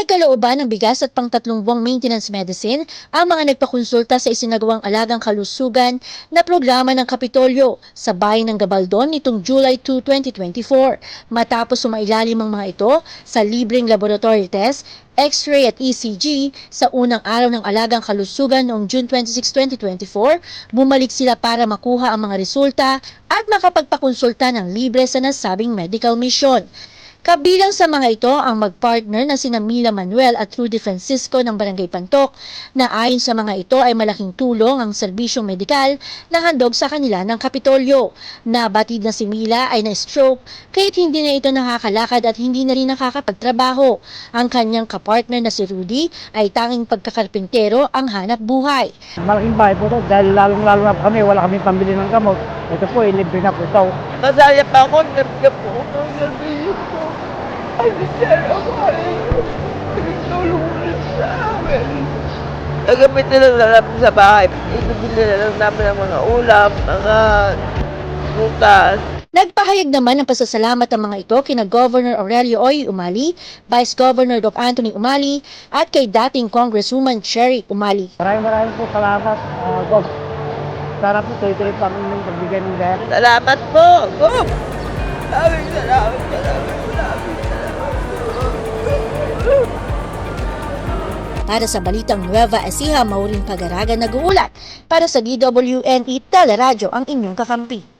Nagkalooban ng bigas at pangtatlong buwang maintenance medicine ang mga nagpakonsulta sa isinagawang alagang kalusugan na programa ng Kapitolyo sa bayan ng Gabaldon nitong July 2, 2024 matapos sumailalim ang mga ito sa libreng laboratory test X-ray at ECG sa unang araw ng alagang kalusugan noong June 26, 2024, bumalik sila para makuha ang mga resulta at makapagpakonsulta ng libre sa nasabing medical mission. Kabilang sa mga ito ang magpartner na sina Mila Manuel at Rudy Francisco ng Barangay Pantok na ayon sa mga ito ay malaking tulong ang serbisyong medikal na handog sa kanila ng Kapitolyo. Nabatid na si Mila ay na-stroke kahit hindi na ito nakakalakad at hindi na rin nakakapagtrabaho. Ang kanyang kapartner na si Rudy ay tanging pagkakarpintero ang hanap buhay. Malaking bahay po to dahil lalong-lalo na po kami, wala kami pambili ng gamot. Ito po, ilibre na po ito. Masaya pa ako, nabigyan po ako ko. Ay, sir, ako ay nagtulong ulit sa amin. Nagamit na lang sa bahay. Ibigin nila lang namin ang mga ulam, mga butas. Nagpahayag naman ng pasasalamat ang mga ito kina Governor Aurelio Oy Umali, Vice Governor Doc Anthony Umali at kay dating Congresswoman Sherry Umali. Maraming maraming po salamat, uh, Gov. Sana po tuloy-tuloy pa kami ng pagbigay ng gaya. Salamat po, Gop! Maraming salamat, maraming maraming salamat. Para sa Balitang Nueva Ecija, Maureen Pagaraga nag-uulat para sa DWNE Teleradyo ang inyong kakampi.